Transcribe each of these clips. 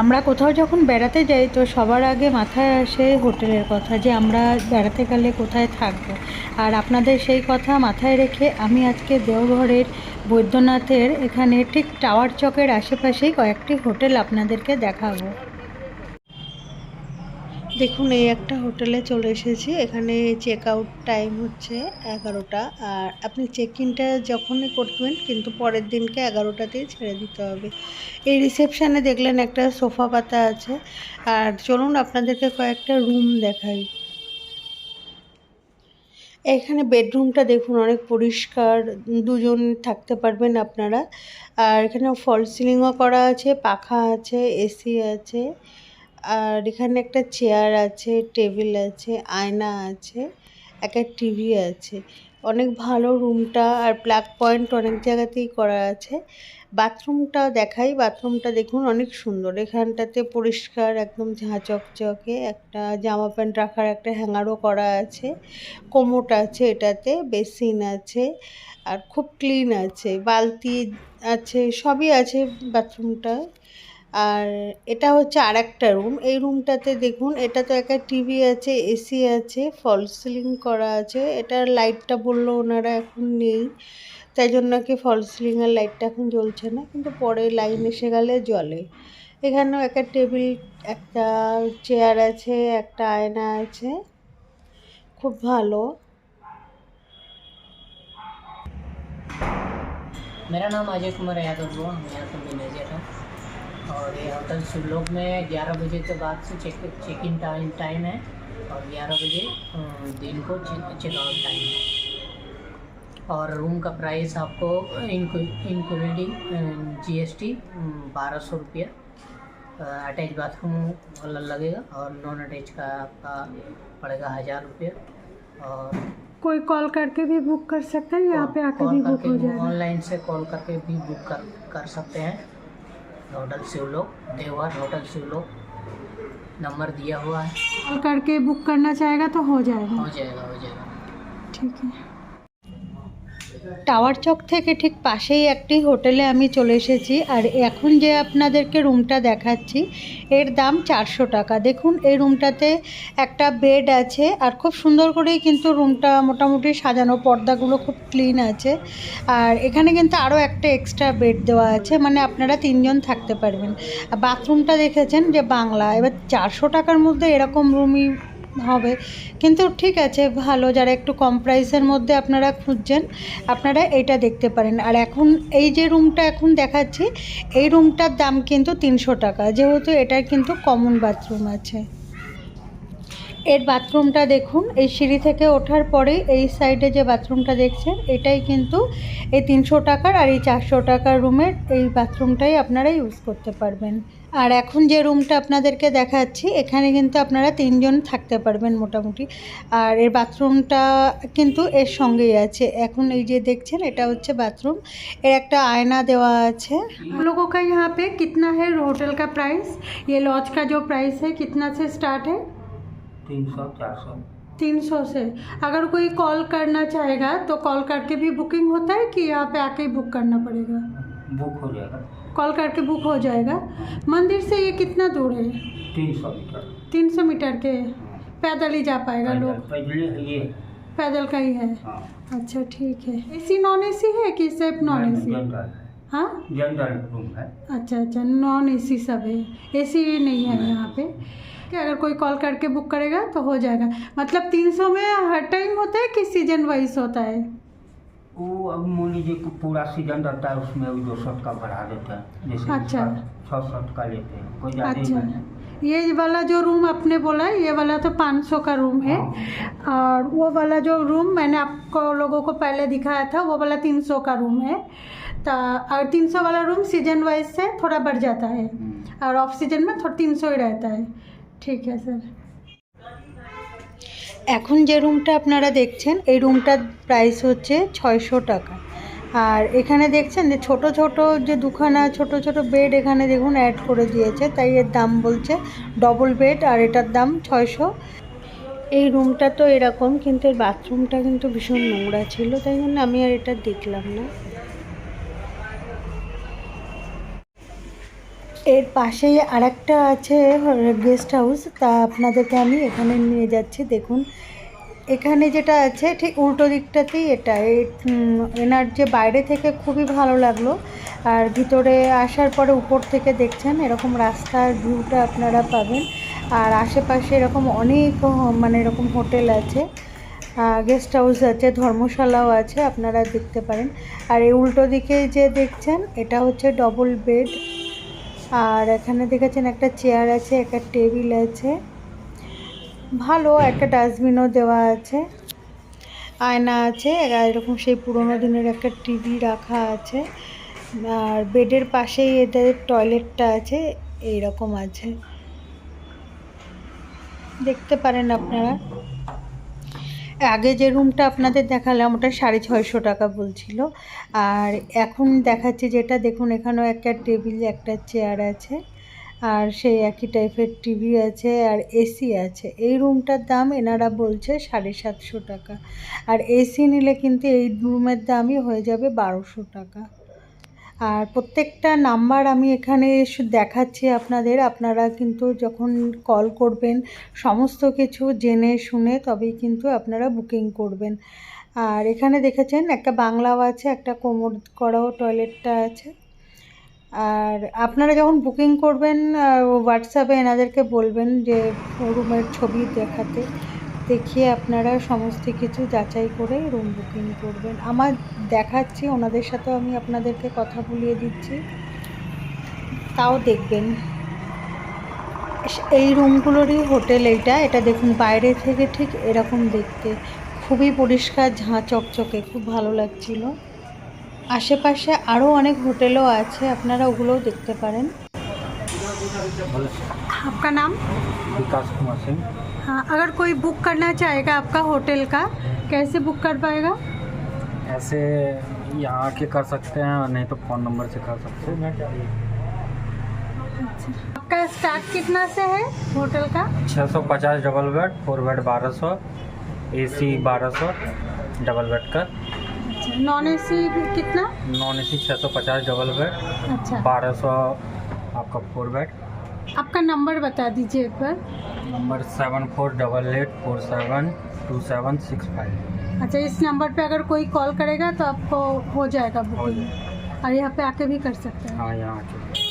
আমরা কোথাও যখন বেড়াতে যাই, তো সবার আগে মাথায় আসে হোটেলের কথা যে আমরা বেড়াতে গেলে কোথায় থাকব। আর আপনাদের সেই কথা মাথায় রেখে আমি আজকে দেওঘরের বৈদ্যনাথের এখানে ঠিক টাওয়ার চকের আশেপাশেই কয়েকটি হোটেল আপনাদেরকে দেখাবো। দেখুন, এই একটা হোটেলে চলে এসেছি। এখানে চেক আউট টাইম হচ্ছে এগারোটা। আর আপনি চেক ইনটা যখনই করবেন, কিন্তু পরের দিনকে এগারোটাতেই ছেড়ে দিতে হবে। এই রিসেপশানে দেখলেন একটা সোফা পাতা আছে। আর চলুন, আপনাদেরকে কয়েকটা রুম দেখাই। এখানে বেডরুমটা দেখুন, অনেক পরিষ্কার। দুজন থাকতে পারবেন আপনারা। আর এখানে ফল সিলিংও করা আছে, পাখা আছে এসি আছে। আর এখানে একটা চেয়ার আছে, টেবিল আছে, আয়না আছে, একটা টিভি আছে। অনেক ভালো রুমটা আর প্লাগ পয়েন্ট অনেক জায়গাতেই করা আছে। বাথরুমটা দেখাই, বাথরুমটা দেখুন অনেক সুন্দর। এখানটাতে পরিষ্কার, একদম ঝাঁ চকচকে একটা জামা প্যান্ট রাখার একটা হ্যাঙ্গারও করা আছে। কোমোট আছে এটাতে, বেসিন আছে আর খুব ক্লিন আছে। বালতি আছে, সবই আছে বাথরুমটা আর এটা হচ্ছে আর একটা রুম এই রুমটাতে দেখুন এটা তো একটা টিভি আছে এসি আছে ফল সিলিং করা আছে এটার লাইটটা বললো ওনারা এখন নেই তাই জন্য কি ফল সিলিংয়ের লাইটটা এখন জ্বলছে না কিন্তু পরে লাইন এসে গেলে জ্বলে এখানেও একটা টেবিল একটা চেয়ার আছে একটা আয়না আছে খুব ভালো मेरा नाम अजय कुमार यादव हुआ मैं यहाँ का मैनेजर हूँ और ये होटल शिवलोक में 11 बजे के बाद से check check in time time है और 11 बजे दिन को चेकआउट टाइम है। और रूम का प्राइस आपको इंक्लूडिंग जी एस टी बारह सौ रुपया अटैच बाथरूम वाला लगेगा और नॉन अटैच का आपका पड़ेगा हज़ार रुपया। और कोई कॉल करके भी बुक कर सकता है यहाँ पे आके कॉल भी बुक हो जाएगा ऑनलाइन से कॉल करके भी बुक कर कर सकते हैं। Hotel Shivlok Deoghar hotel Shivlok number दिया हुआ है। और करके बुक करना चाहेगा तो हो जाएगा। हो जाएगा हो जाएगा। ठीक है। টাওয়ার চক থেকে ঠিক পাশেই একটি হোটেলে আমি চলে এসেছি আর এখন যে আপনাদেরকে রুমটা দেখাচ্ছি, এর দাম চারশো টাকা। দেখুন, এই রুমটাতে একটা বেড আছে আর খুব সুন্দর করেই কিন্তু রুমটা মোটামুটি সাজানো, পর্দাগুলো খুব ক্লিন আছে। আর এখানে কিন্তু আরও একটা এক্সট্রা বেড দেওয়া আছে মানে আপনারা তিনজন থাকতে পারবেন। বাথরুমটা দেখেছেন যে বাংলা, এবার চারশো টাকার মধ্যে এরকম রুমই হবে। কিন্তু ঠিক আছে, ভালো, যারা একটু কম প্রাইসের মধ্যে আপনারা খুঁজছেন, আপনারা এটা দেখতে পারেন। আর এখন এই যে রুমটা এখন দেখাচ্ছি, এই রুমটার দাম কিন্তু তিনশো টাকা। যেহেতু এটার কিন্তু কমন বাথরুম আছে। এর বাথরুমটা দেখুন, এই সিঁড়ি থেকে ওঠার পরে এই সাইডে যে বাথরুমটা দেখছেন, এটাই কিন্তু এই তিনশো টাকার আর এই চারশো টাকার রুমের এই বাথরুমটাই আপনারা ইউজ করতে পারবেন। আর এখন যে রুমটা আপনাদেরকে দেখাচ্ছি এখানে কিন্তু আপনারা তিনজন থাকতে পারবেন মোটামুটি আর এর বাথরুমটা কিন্তু এর সঙ্গেই আছে এখন এই যে দেখছেন এটা হচ্ছে বাথরুম এর একটা আয়না দেওয়া আছে हम लोगों का यहाँ पे कितना है होटल का प्राइस ये लॉज का जो प्राइस है कितना से स्टार्ट है तीन सौ चार सौ तीन सौ से अगर कोई कॉल करना चाहेगा तो कॉल करके भी बुकिंग होता है कि यहाँ पे आके ही बुक करना पड़ेगा बुक हो जाएगा कॉल करके बुक हो जाएगा। मंदिर से ये कितना दूर है? तीन सौ मीटर। तीन सौ मीटर के पैदल ही जा पाएगा लोग। पैदल का ही है। हाँ। अच्छा ठीक है। ए सी नॉन ए सी है कि सिर्फ़ नॉन ए सी हाँ? जनरल रूम है। अच्छा अच्छा नॉन ए सी सब है। एसी नहीं है यहाँ पे। कि अगर कोई कॉल करके बुक करेगा तो हो जाएगा। मतलब तीन सौ में हर टाइम होता है कि सीज़न वाइज होता है? वो अब मान लीजिए कि पूरा सीज़न रहता है उसमें वो दो सौ का भरा देते हैं जैसे अच्छा। छः सौ का लेते हैं कोई ज़्यादा अच्छा। नहीं। ये वाला जो रूम आपने बोला है ये वाला तो 500 का रूम है। हाँ। और वो वाला जो रूम मैंने आपको लोगों को पहले दिखाया था वो वाला 300 का रूम है। तो और 300 वाला रूम सीज़न वाइज से थोड़ा बढ़ जाता है। हम्म। और ऑफ़ सीज़न में थोड़ा 300 ही रहता है। ठीक है सर। এখন যে রুমটা আপনারা দেখছেন, এই রুমটার প্রাইস হচ্ছে ছয়শো টাকা। আর এখানে দেখছেন যে ছোট ছোট যে দুখানা, ছোট ছোট বেড এখানে দেখুন অ্যাড করে দিয়েছে। তাই এর দাম বলছে ডবল বেড আর এটার দাম ছয়শো। এই রুমটা তো এরকম, কিন্তু এর বাথরুমটা কিন্তু ভীষণ নোংরা ছিল, তাই জন্য আমি আর এটা দেখলাম না। এর পাশেই আরেকটা আছে গেস্ট হাউস তা আপনাদেরকে আমি এখানে নিয়ে যাচ্ছি, দেখুন। এখানে যেটা আছে, ঠিক উল্টো দিকটাতেই এটা। এনার যে বাইরে থেকে খুবই ভালো লাগল, আর ভিতরে আসার পরে উপর থেকে দেখছেন, এরকম রাস্তার ভিউটা আপনারা পাবেন। আর আশেপাশে এরকম অনেক মানে এরকম হোটেল আছে গেস্ট হাউস আছে, ধর্মশালাও আছে, আপনারা দেখতে পারেন। আর এই উল্টো দিকে যে দেখছেন, এটা হচ্ছে ডবল বেড আর এখানে দেখেছেন একটা চেয়ার আছে, একটা টেবিল আছে। ভালো, একটা ডাস্টবিনও দেওয়া আছে। আয়না আছে এরকম সেই পুরোনো দিনের একটা টিভি রাখা আছে। আর বেডের পাশেই এদের টয়লেটটা আছে, এইরকম আছে। দেখতে পারেন আপনারা। আগে যে রুমটা আপনাদের দেখালাম, ওটা সাড়ে ছয়শো টাকা বলছিল। আর এখন দেখাচ্ছে যেটা, দেখুন এখানেও একটা টেবিল, একটা চেয়ার আছে, আর সেই একই টাইপের টিভি আছে, আর এসি আছে। এই রুমটার দাম এনারা বলছে সাড়ে সাতশো টাকা। আর এসি নিলে কিন্তু এই রুমের দামই হয়ে যাবে বারোশো টাকা। আর প্রত্যেকটা নাম্বার আমি এখানে দেখাচ্ছি আপনাদের। আপনারা কিন্তু যখন কল করবেন, সমস্ত কিছু জেনে শুনে তবেই কিন্তু আপনারা বুকিং করবেন। আর এখানে দেখেছেন, একটা বাংলাও আছে, একটা কোমর করাও টয়লেটটা আছে। আর আপনারা যখন বুকিং করবেন হোয়াটসঅ্যাপে এনাদেরকে বলবেন যে, রুমের ছবি দেখাতে। দেখিয়ে আপনারা সমস্ত কিছু যাচাই করে রুম বুকিং করবেন। আমার দেখাচ্ছি, ওনাদের সাথেও আমি আপনাদেরকে কথা বলিয়ে দিচ্ছি। তাও দেখবেন। এই রুমগুলোরই হোটেল এইটা, এটা দেখুন বাইরে থেকে ঠিক এরকম দেখতে। খুবই পরিষ্কার, ঝাঁ চকচকে, খুব ভালো লাগছিল। আশেপাশে আরও অনেক হোটেলও আছে, আপনারা ওগুলোও দেখতে পারেন। आपका नाम? विकास कुमार सिंह। हाँ अगर कोई बुक करना चाहेगा आपका होटल का कैसे बुक कर पाएगा? ऐसे यहाँ के कर सकते हैं और नहीं तो फ़ोन नंबर से कर सकते हैं। आपका स्टार्ट कितना से है होटल का? छः सौ पचास डबल बेड फोर बेड बारह सौ ए सी बारह सौ डबल बेड का। नॉन ए सी कितना? नॉन ए सी छः सौ पचास डबल बेड अच्छा। बारह सौ आपका फोर बेड आपका नंबर बता दीजिए एक बार number seven four double eight four seven two seven six five अच्छा इस नंबर पे अगर कोई कॉल करेगा तो आपको हो जाएगा बुकिंग और यहाँ पे आके भी कर सकते हैं हाँ यहाँ आके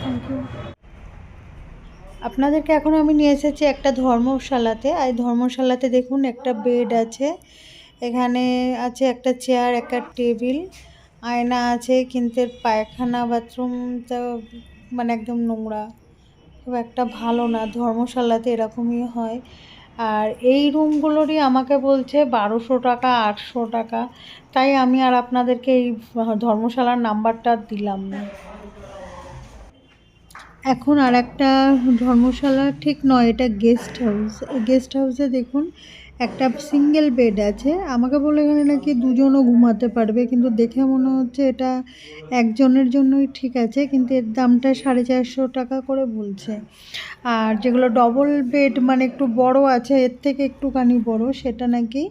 থ্যাংক ইউ আপনাদেরকে এখন আমি নিয়ে এসেছি একটা ধর্মশালাতে আর এই ধর্মশালাতে দেখুন একটা বেড আছে এখানে আছে একটা চেয়ার একটা টেবিল আয়না আছে কিন্তু এর পায়খানা বাথরুমটা মানে একদম নোংরা খুব একটা ভালো না, ধর্মশালাতে এরকমই হয়। আর এই রুমগুলোরই আমাকে বলছে বারোশো টাকা, আটশো টাকা। তাই আমি আর আপনাদেরকে এই ধর্মশালার নাম্বারটা দিলাম না। এখন আর একটা ধর্মশালা, ঠিক নয়, এটা গেস্ট হাউস গেস্ট হাউসে দেখুন একটা সিঙ্গেল বেড আছে। আমাকে বলে এখানে নাকি দুজনও ঘুমাতে পারবে, কিন্তু দেখে মনে হচ্ছে এটা একজনের জন্যই ঠিক আছে, কিন্তু এর দামটা সাড়ে চারশো টাকা করে বলছে। আর যেগুলো ডবল বেড মানে একটু বড় আছে, এর থেকে একটুখানি বড়, সেটা নাকি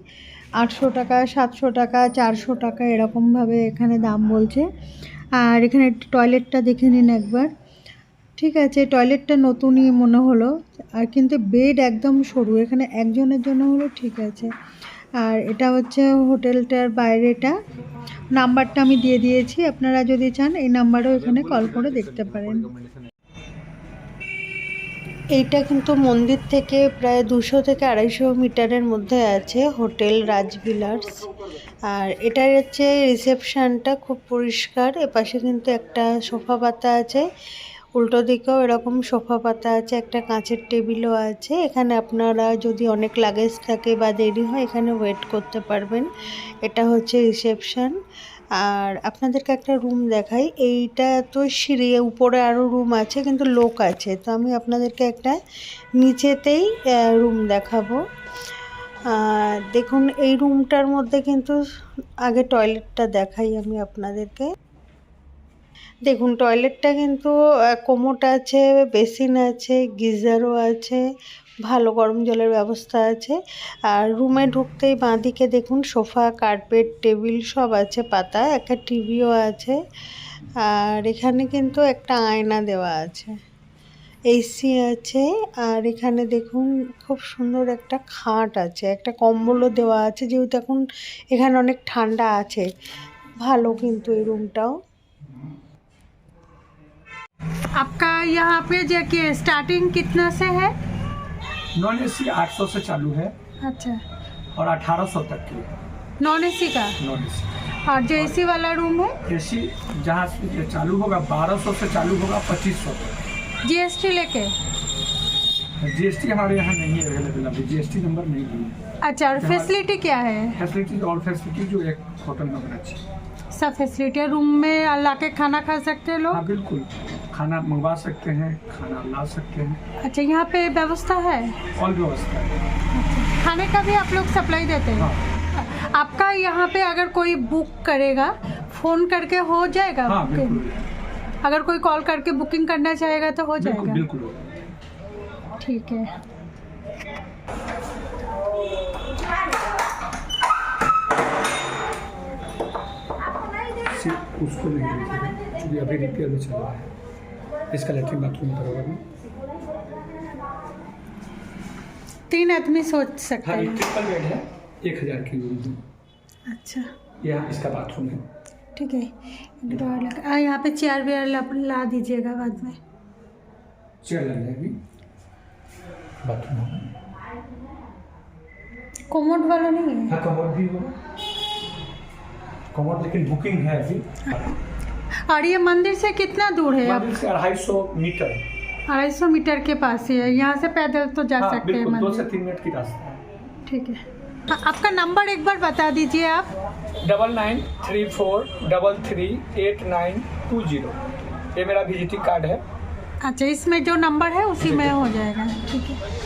আটশো টাকা, সাতশো টাকা, চারশো টাকা এরকমভাবে এখানে দাম বলছে। আর এখানে টয়লেটটা দেখে নিন একবার। ঠিক আছে টয়লেটটা নতুনই মনে হলো। আর কিন্তু বেড একদম সরু, এখানে একজনের জন্য হলো ঠিক আছে। আর এটা হচ্ছে হোটেলটার বাইরেটা। নাম্বারটা আমি দিয়ে দিয়েছি, আপনারা যদি চান এই নাম্বারেও এখানে কল করে দেখতে পারেন। এইটা কিন্তু মন্দির থেকে প্রায় দুশো থেকে আড়াইশো মিটারের মধ্যে আছে, হোটেল রাজবিলার্স আর এটা হচ্ছে রিসেপশনটা খুব পরিষ্কার, এপাশে কিন্তু একটা সোফা পাতা আছে। উল্টো দিকেও এরকম সোফা পাতা আছে, একটা কাঁচের টেবিলও আছে। এখানে আপনারা যদি অনেক লাগেজ থাকে বা দেরি হয় এখানে ওয়েট করতে পারবেন। এটা হচ্ছে রিসেপশন আর আপনাদেরকে একটা রুম দেখাই। এইটা তো সিঁড়ি, উপরে আরও রুম আছে কিন্তু লোক আছে। তো আমি আপনাদেরকে একটা নিচেতেই রুম দেখাবো। দেখুন, এই রুমটার মধ্যে কিন্তু আগে টয়লেটটা দেখাই আমি আপনাদেরকে। দেখুন টয়লেটটা কিন্তু কোমোট আছে বেসিন আছে গিজারও আছে, ভালো গরম জলের ব্যবস্থা আছে। আর রুমে ঢুকতেই বাঁদিকে দেখুন, সোফা কার্পেট টেবিল সব আছে, পাতা, একটা টিভিও আছে। আর এখানে কিন্তু একটা আয়না দেওয়া আছে এসি আছে। আর এখানে দেখুন, খুব সুন্দর একটা খাট আছে, একটা কম্বলও দেওয়া আছে, যেহেতু এখন এখানে অনেক ঠান্ডা আছে। ভালো কিন্তু এই রুমটাও आपका यहाँ पे देखिए स्टार्टिंग कितना से है? नॉन ए सी आठ सौ से चालू है। अच्छा। और अठारह सौ तक की है। नॉन एसी का? Non A C. और जो एसी वाला रूम है? ए सी जहाँ से चालू होगा बारह सौ से चालू होगा पच्चीस सौ तक। जीएसटी लेके? जी एस टी हमारे यहाँ नहीं है अवेलेबल अभी जीएसटी नंबर नहीं है। अच्छा और फैसिलिटी क्या है? फैसिलिटी और फैसिलिटी जो एक होटल में होना चाहिए सब फैसिलिटी रूम में ला के खाना खा सकते हैं लोग? हाँ बिल्कुल। खाना मंगवा सकते हैं खाना ला सकते हैं। अच्छा यहाँ पे व्यवस्था है? और व्यवस्था है। खाने का भी आप लोग सप्लाई देते हैं? हाँ। आपका यहाँ पे अगर कोई बुक करेगा फ़ोन करके हो जाएगा हाँ बुकिंग? बिल्कुल अगर कोई कॉल करके बुकिंग करना चाहेगा तो हो जाएगा? बिल्कुल ठीक है। उसको नहीं क्योंकि अभी रिपेयर में चल रहा है। इसका लेटरिन बाथरूम करोगे तीन आदमी सोच सकते हाँ हैं। ट्रिपल बेड है एक हज़ार की रूम अच्छा। यहाँ इसका बाथरूम है। ठीक है ड्रॉर लगा हाँ यहाँ पे चेयर वेयर ला, ला दीजिएगा बाद में। चेयर लग जाएगी। बाथरूम कोमोड वाला नहीं है? हाँ कमोड भी होगा। कमोड लेकिन बुकिंग है अभी। और ये मंदिर से कितना दूर है? अब मंदिर से अढ़ाई सौ मीटर। अढ़ाई सौ मीटर के पास ही है। यहाँ से पैदल तो जा हाँ सकते हैं दो से तीन मिनट की रास्ता है। ठीक है। हाँ, आपका नंबर एक बार बता दीजिए आप। Double nine three four double three eight nine two zero. ये मेरा विजिटिंग कार्ड है। अच्छा इसमें जो नंबर है उसी में हो जाएगा। ठीक है।